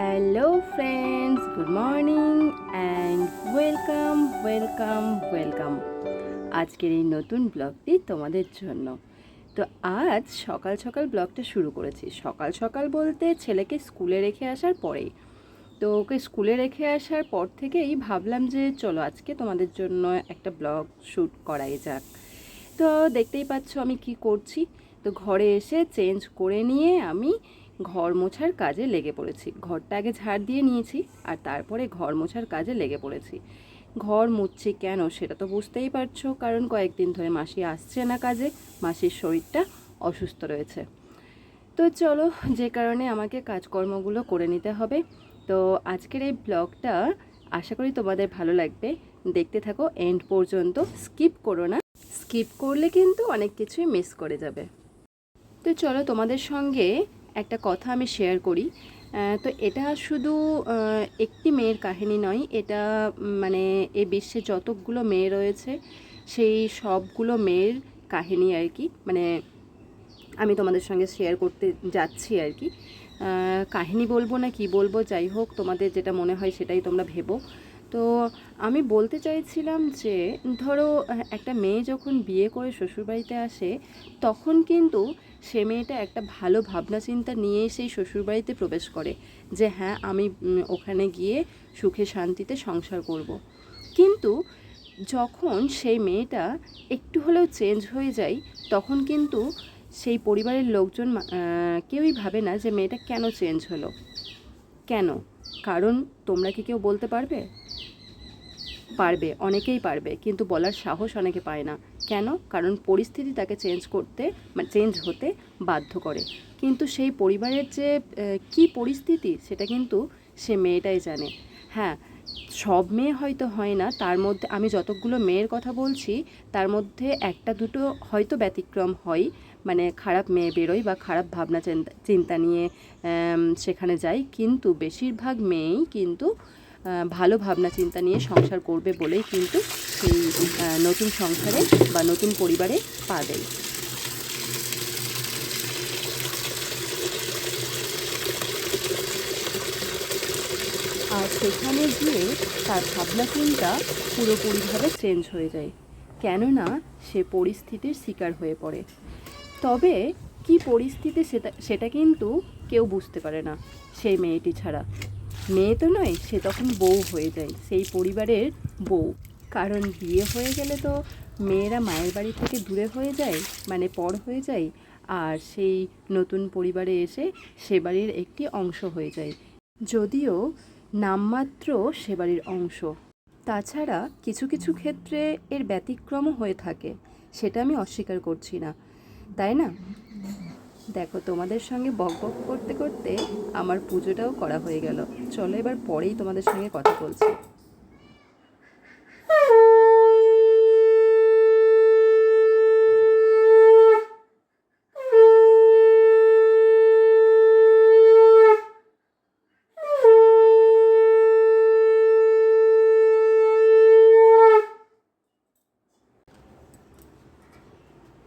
Hello friends good morning and welcome welcome welcome আজকের এই নতুন ব্লগটি তোমাদের জন্য। তো আজ সকাল সকাল ব্লগটা শুরু করেছি। সকাল সকাল বলতে ছেলেকে স্কুলে রেখে আসার পরেই। তো ওকে স্কুলে রেখে আসার পর থেকেই ভাবলাম যে চলো আজকে তোমাদের জন্য একটা ব্লগ শ্যুট করাই যাক। তো দেখতেই পাচ্ছ আমি কি করছি। তো ঘরে এসে চেঞ্জ করে নিয়ে আমি ঘর মোছার কাজে লেগে পড়েছি। ঘরটা আগে ঝাড় দিয়ে নিয়েছি আর তারপরে ঘর মোছার কাজে লেগে পড়েছি। ঘর মুছছি কেন সেটা তো বুঝতেই পারছ, কারণ কয়েকদিন ধরে মাসি আসছে না কাজে, মাসির শরীরটা অসুস্থ রয়েছে। তো চলো, যে কারণে আমাকে কাজকর্মগুলো করে নিতে হবে। তো আজকের এই ব্লগটা আশা করি তোমাদের ভালো লাগবে। দেখতে থাকো এন্ড পর্যন্ত স্কিপ করো না। স্কিপ করলে কিন্তু অনেক কিছুই মিস করে যাবে। তো চলো তোমাদের সঙ্গে একটা কথা আমি শেয়ার করি। তো এটা শুধু একটি মেয়ের কাহিনী নয়, এটা মানে এ বিশ্বে যতগুলো মেয়ে রয়েছে, সেই সবগুলো মেয়ের কাহিনী আর কি। মানে আমি তোমাদের সঙ্গে শেয়ার করতে যাচ্ছি আর কি। কাহিনী বলব না কি বলব, যাই হোক, তোমাদের যেটা মনে হয় সেটাই তোমরা ভেবো। তো আমি বলতে চাইছিলাম যে, ধরো, একটা মেয়ে যখন বিয়ে করে শ্বশুরবাড়িতে আসে, তখন কিন্তু সে মেয়েটা একটা ভালো ভাবনা চিন্তা নিয়েই সেই শ্বশুরবাড়িতে প্রবেশ করে যে হ্যাঁ আমি ওখানে গিয়ে সুখে শান্তিতে সংসার করব। কিন্তু যখন সেই মেয়েটা একটু হলেও চেঞ্জ হয়ে যায়, তখন কিন্তু সেই পরিবারের লোকজন কেউই ভাবে না যে, মেয়েটা কেন চেঞ্জ হলো? কেন? কারণ তোমরা কি কেউ বলতে পারবে? পারবে, অনেকেই পারবে, কিন্তু বলার সাহস অনেকে পায় না। কেন? কারণ পরিস্থিতি তাকে চেঞ্জ করতে মানে চেঞ্জ হতে বাধ্য করে। কিন্তু সেই পরিবারের যে কী পরিস্থিতি, সেটা কিন্তু সে মেয়েটাই জানে। হ্যাঁ সব মেয়ে হয়তো হয় না, তার মধ্যে, আমি যতগুলো মেয়ের কথা বলছি, তার মধ্যে একটা দুটো হয়তো ব্যতিক্রম হয়। মানে খারাপ মেয়ে বেরোয় বা খারাপ ভাবনা, চিন্তা নিয়ে সেখানে যায়। কিন্তু বেশিরভাগ মেয়েই কিন্তু ভালো ভাবনা চিন্তা নিয়ে সংসার করবে বলেই কিন্তু সেই নতুন সংসারে বা নতুন পরিবারে পা দেয়। আর সেখানে গিয়ে তার ভাবনা চিন্তা পুরোপুরিভাবে চেঞ্জ হয়ে যায়, কেননা সে পরিস্থিতির শিকার হয়ে পড়ে। তবে কি পরিস্থিতি সেটা সেটা কিন্তু কেউ বুঝতে পারে না, সেই মেয়েটি ছাড়া। মেয়ে তো নয়, সে তখন বউ হয়ে যায়, সেই পরিবারের বউ। কারণ বিয়ে হয়ে গেলে তো মেয়েরা মায়ের বাড়ি থেকে দূরে হয়ে যায় মানে পর হয়ে যায়, আর সেই নতুন পরিবারে এসে সে বাড়ির একটি অংশ হয়ে যায়। যদিও নামমাত্র সে বাড়ির অংশ। তাছাড়া কিছু কিছু ক্ষেত্রে এর ব্যতিক্রমও হয়ে থাকে, সেটা আমি অস্বীকার করছি না, তাই না? দেখো, তোমাদের সঙ্গে বক বক করতে করতে আমার পুজোটাও করা হয়ে গেল। চলো এবার পরেই তোমাদের সঙ্গে কথা বলছি।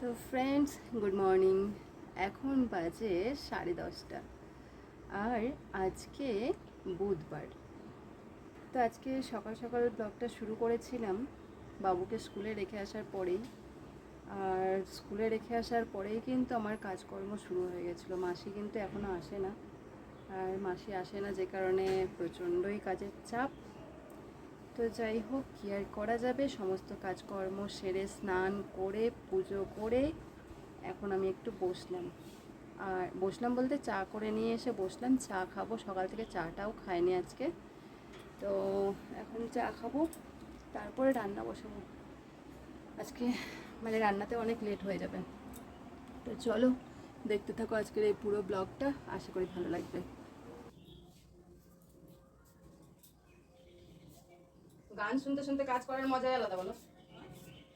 তো ফ্রেন্ডস গুড মর্নিং এখন বাজে সাড়ে দশটা। আর আজকে বুধবার। তো আজকে সকাল সকাল ব্লগটা শুরু করেছিলাম বাবুকে স্কুলে রেখে আসার পরেই। আর স্কুলে রেখে আসার পরেই কিন্তু আমার কাজকর্ম শুরু হয়ে গেছিল। মাসি কিন্তু এখনও আসে না। আর মাসি আসে না যে কারণে প্রচণ্ডই কাজের চাপ। তো যাই হোক, কী আর করা যাবে? সমস্ত কাজকর্ম সেরে স্নান করে, পুজো করে এখন আমি একটু বসলাম। আর বসলাম বলতে চা করে নিয়ে এসে বসলাম, চা খাব। সকাল থেকে চাটাও খাইনি আজকে। তো এখন চা খাব, তারপরে রান্না বসাবো। আজকে মানে রান্নাতে অনেক লেট হয়ে যাবে। তো চলো, দেখতে থাকো আজকের এই পুরো ব্লগটা আশা করি ভালো লাগবে। গান শুনতে শুনতে কাজ করার মজাই আলাদা বলো।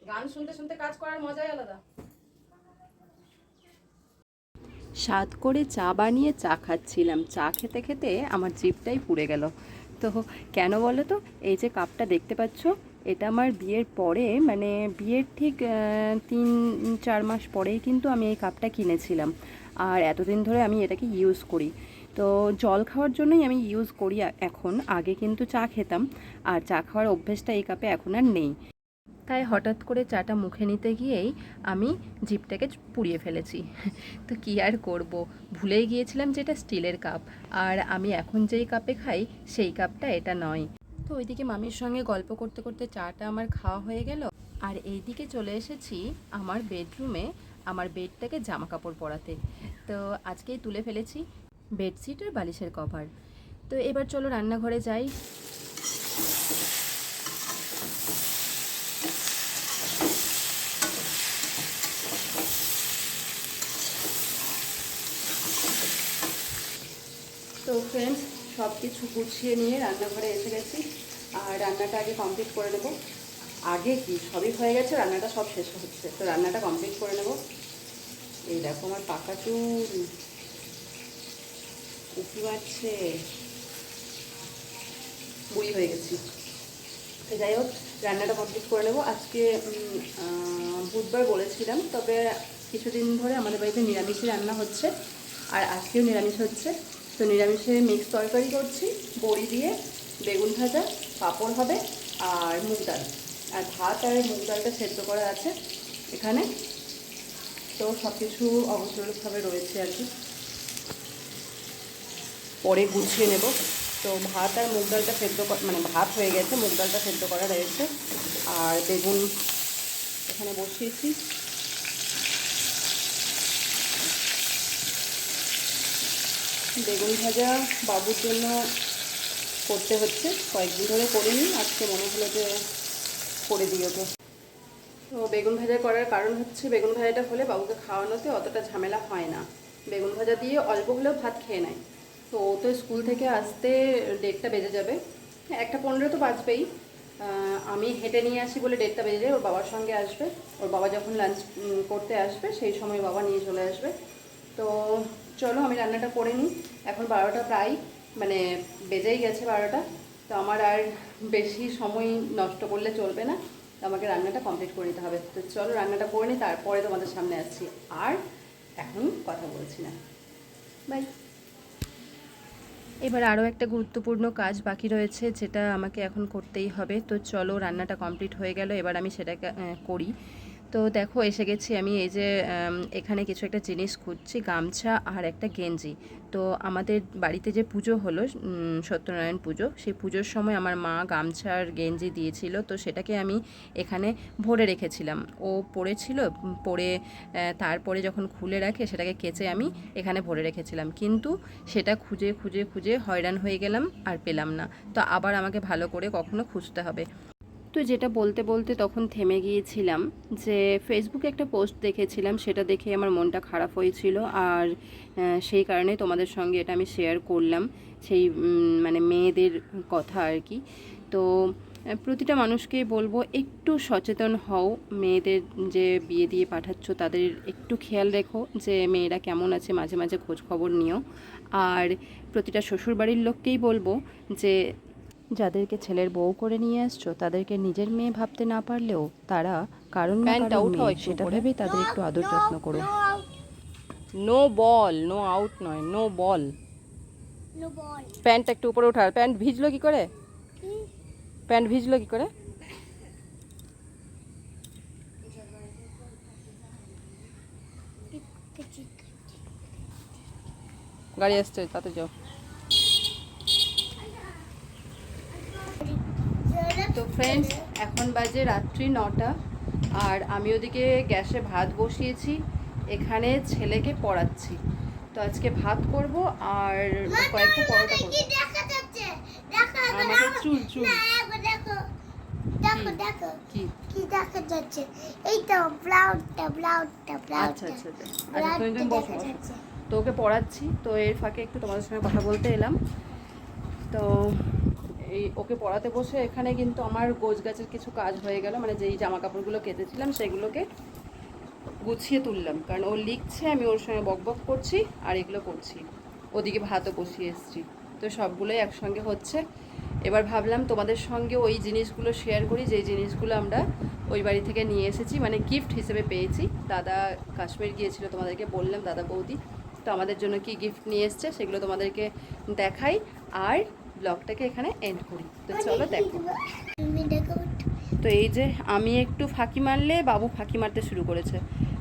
গান শুনতে শুনতে কাজ করার মজাই আলাদা। স্বাদ করে চা বানিয়ে চা খাচ্ছিলাম। চা খেতে খেতে আমার জিভটাই পুড়ে গেল। তো কেন বলো তো? এই যে কাপটা দেখতে পাচ্ছ, এটা আমার বিয়ের পরে মানে বিয়ের ঠিক তিন, চার মাস পরেই কিন্তু আমি এই কাপটা কিনেছিলাম। আর এতদিন ধরে আমি এটাকে ইউজ করি। তো জল খাওয়ার জন্যই আমি ইউজ করি এখন। আগে কিন্তু চা খেতাম। আর চা খাওয়ার অভ্যেসটা এই কাপে এখন আর নেই। তাই হঠাৎ করে চাটা মুখে নিতে গিয়েই আমি জিপটাকে পুড়িয়ে ফেলেছি। তো কী আর করব? ভুলেই গিয়েছিলাম যে এটা স্টিলের কাপ। আর আমি এখন যেই কাপে খাই, সেই কাপটা এটা নয়। তো ওইদিকে মামির সঙ্গে গল্প করতে করতে চাটা আমার খাওয়া হয়ে গেল। আর এইদিকে চলে এসেছি আমার বেডরুমে আমার বেডটাকে জামা কাপড় পরাতে। তো আজকেই তুলে ফেলেছি বেডশিট আর বালিশের কভার। তো এবার চলো রান্নাঘরে যাই। সব কিছু গুছিয়ে নিয়ে রান্নাঘরে এসে গেছি। আর রান্নাটা আগে কমপ্লিট করে নেব। আগে কি? সবই হয়ে গেছে, রান্নাটা সব শেষ হচ্ছে। তো রান্নাটা কমপ্লিট করে নেব। এই দেখো আমার পাকা চুল। উঁকি মারছে বুড়ি হয়ে গেছি। তো যাই হোক, রান্নাটা কমপ্লিট করে নেব। আজকে বুধবার বলেছিলাম, তবে কিছুদিন ধরে আমাদের বাড়িতে নিরামিষই রান্না হচ্ছে। আর আজকেও নিরামিষ হচ্ছে। তো নিরামিষে মিক্স তরকারি করছি। বড়ি দিয়ে বেগুন ভাজা, পাঁপড় হবে আর মুগ ডাল। আর ভাত আর মুগ ডালটা সেদ্ধ করা আছে এখানে। তো সব কিছু অবসরভাবে রয়েছে আর কি। পরে গুছিয়ে নেব। তো ভাত আর মুগ ডালটা সেদ্ধ মানে ভাত হয়ে গেছে, মুগ ডালটা সেদ্ধ করা রয়েছে। আর বেগুন এখানে বসিয়েছি। বেগুন ভাজা বাবুর জন্য করতে হচ্ছে। কয়েকদিন ধরে করে করিনি আজকে মনে হলো যে করে দিই ওকে। তো বেগুন ভাজা করার কারণ হচ্ছে বেগুন ভাজাটা হলে বাবুকে খাওয়ানোতে অতটা ঝামেলা হয় না। বেগুন ভাজা দিয়ে অল্প হলেও ভাত খেয়ে নেয়। তো ও তো স্কুল থেকে আসতে ডেটটা বেজে যাবে। একটা পনেরো তো বাজবেই। আহ, আমি হেঁটে নিয়ে আসি বলে ডেটটা বেজে যায় ওর বাবার সঙ্গে আসবে। ওর বাবা যখন লাঞ্চ করতে আসবে সেই সময় বাবা নিয়ে চলে আসবে। তো চলো, আমি রান্নাটা করে নিই। এখন বারোটা প্রায় মানে বেজেই গেছে বারোটা। তো আমার আর বেশি সময় নষ্ট করলে চলবে না। তো আমাকে রান্নাটা কমপ্লিট করে নিতে হবে। তো চলো, রান্নাটা করে নিই, তারপরে তোমাদের সামনে আসছি। আর এখন কথা বলছি না। বাই এবার আরও একটা গুরুত্বপূর্ণ কাজ বাকি রয়েছে, যেটা আমাকে এখন করতেই হবে। তো চলো, রান্নাটা কমপ্লিট হয়ে গেল। এবার আমি সেটাকে করি। তো দেখো, এসে গেছি আমি এই যে এখানে কিছু একটা জিনিস খুঁজছি, গামছা আর একটা গেঞ্জি। তো আমাদের বাড়িতে যে পুজো হলো সত্যনারায়ণ পুজো, সেই পুজোর সময় আমার মা গামছা আর গেঞ্জি দিয়েছিল, তো সেটাকে আমি এখানে ভরে রেখেছিলাম। ও পড়েছিল পরে তারপরে যখন খুলে রাখে, সেটাকে কেচে আমি এখানে ভরে রেখেছিলাম। কিন্তু সেটা খুঁজে খুঁজে খুঁজে হয়রান হয়ে গেলাম আর পেলাম না। তো আবার আমাকে ভালো করে কখনো খুঁজতে হবে। তো যেটা বলতে বলতে তখন থেমে গিয়েছিলাম যে ফেসবুকে একটা পোস্ট দেখেছিলাম, সেটা দেখে আমার মনটা খারাপ হয়েছিল আর সেই কারণে তোমাদের সঙ্গে এটা আমি শেয়ার করলাম সেই মানে মেয়েদের কথা আর কি। তো প্রতিটা মানুষকেই বলব একটু সচেতন হও, মেয়েদের যে বিয়ে দিয়ে পাঠাচ্ছ তাদের একটু খেয়াল রেখো যে মেয়েরা কেমন আছে, মাঝে মাঝে খোঁজ খবর নিও। আর প্রতিটা শ্বশুরবাড়ির লোককেই বলব যে যাদেরকে ছেলের বউ করে নিয়ে আসছো তাদেরকে নিজের মেয়ে ভাবতে না পারলেও তারা কারণ সেটা। ভেবেই তাদের একটু আদর যত্ন করো। নো বল নো আউট নয় নো বল প্যান্টটা একটু উপরে ওঠার প্যান্ট ভিজলো কি করে? প্যান্ট ভিজলো কি করে? গাড়ি আসছে তাতে যাও তো ফ্রেন্ডস এখন বাজে রাত্রি নটা আর আমি ওদিকে গ্যাসে ভাত বসিয়েছি এখানে ছেলেকে পড়াচ্ছি। তো আজকে ভাত করব আর কয়েকটা পরোটা করব। আমাকে চুল চুল। তো ওকে পড়াচ্ছি। তো এর ফাঁকে একটু তোমাদের সঙ্গে কথা বলতে এলাম। তো এই ওকে পড়াতে বসে এখানে কিন্তু আমার গোছ গাছের কিছু কাজ হয়ে গেল মানে যেই জামা কাপড়গুলো কেটেছিলাম সেগুলোকে গুছিয়ে তুললাম। কারণ ও লিখছে, আমি ওর সঙ্গে বকবক করছি আর এগুলো করছি। ওদিকে ভাতও বসিয়ে এসেছি। তো সবগুলোই একসঙ্গে হচ্ছে। এবার ভাবলাম তোমাদের সঙ্গে ওই জিনিসগুলো শেয়ার করি, যেই জিনিসগুলো আমরা ওই বাড়ি থেকে নিয়ে এসেছি মানে গিফট হিসেবে পেয়েছি। দাদা কাশ্মীর গিয়েছিল, তোমাদেরকে বললাম, দাদা বৌদি। তো আমাদের জন্য কি গিফট নিয়ে এসছে সেগুলো তোমাদেরকে দেখাই। আর ব্লগটাকে এখানে এন্ড করি। তো চলো দেখো। তো এই যে আমি একটু ফাঁকি মারলে বাবু ফাঁকি মারতে শুরু করেছে।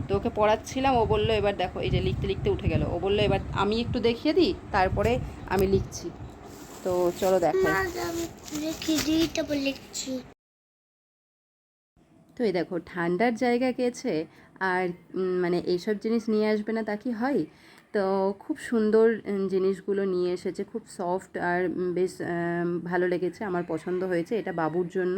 তো ওকে পড়াচ্ছিলাম ও বলল এবার দেখো এই যে লিখতে লিখতে উঠে গেল। ও বলল এবার আমি একটু দেখিয়ে দিই তারপরে আমি লিখছি। তো চলো দেখো। লিখছি। তো এই দেখো ঠান্ডার জায়গা গেছে আর মানে এইসব জিনিস নিয়ে আসবে না তা কি হয়? তো খুব সুন্দর জিনিসগুলো নিয়ে এসেছে। খুব সফট আর বেশ ভালো লেগেছে, আমার পছন্দ হয়েছে। এটা বাবুর জন্য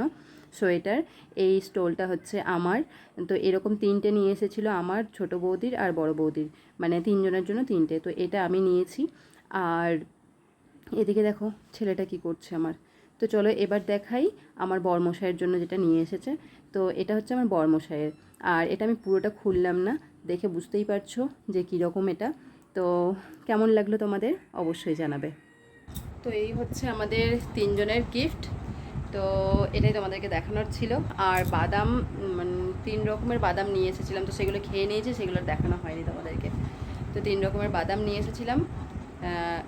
সোয়েটার। এই স্টোলটা হচ্ছে আমার। তো এরকম তিনটে নিয়ে এসেছিল আমার ছোট বৌদির আর বড় বৌদির। মানে তিনজনের জন্য তিনটে। তো এটা আমি নিয়েছি। আর এদিকে দেখো, ছেলেটা কি করছে আমার। তো চলো এবার দেখাই আমার বরমশাইয়ের জন্য যেটা নিয়ে এসেছে। তো এটা হচ্ছে আমার বরমশাইয়ের। আর এটা আমি পুরোটা খুললাম না। দেখে বুঝতেই পারছ যে কীরকম এটা। তো কেমন লাগল তোমাদের? অবশ্যই জানাবে। তো এই হচ্ছে আমাদের তিনজনের গিফট তো এটাই তোমাদেরকে দেখানোর ছিল। আর বাদাম তিন রকমের বাদাম নিয়ে এসেছিলাম। তো সেগুলো খেয়ে নিয়েছি, সেগুলো দেখানো হয়নি তোমাদেরকে। তো তিন রকমের বাদাম নিয়ে এসেছিলাম।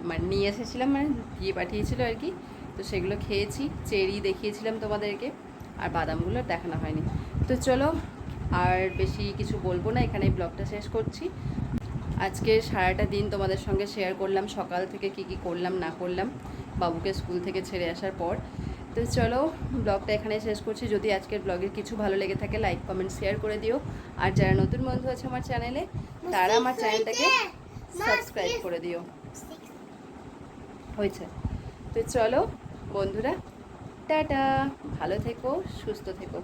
মানে নিয়ে এসেছিলাম মানে দিয়ে পাঠিয়েছিল আর কি। তো সেগুলো খেয়েছি, চেরি দেখিয়েছিলাম তোমাদেরকে। আর বাদামগুলো দেখানো হয়নি। তো চলো, আর বেশি কিছু বলব না। এখানে ব্লগটা শেষ করছি। আজকে সারাটা দিন তোমাদের সঙ্গে শেয়ার করলাম, সকাল থেকে কি কি করলাম, না করলাম, বাবুকে স্কুল থেকে ছেড়ে আসার পর। তো চলো ব্লগটা এখানে শেষ করছি। যদি আজকের ব্লগের কিছু ভালো লেগে থাকে লাইক কমেন্ট শেয়ার করে দিও। আর যারা নতুন বন্ধু আছে আমার চ্যানেলে তারা আমার চ্যানেলটাকে সাবস্ক্রাইব করে দিও। হয়েছে। তো চলো, বন্ধুরা, টাটা। ভালো থেকো, সুস্থ থেকো।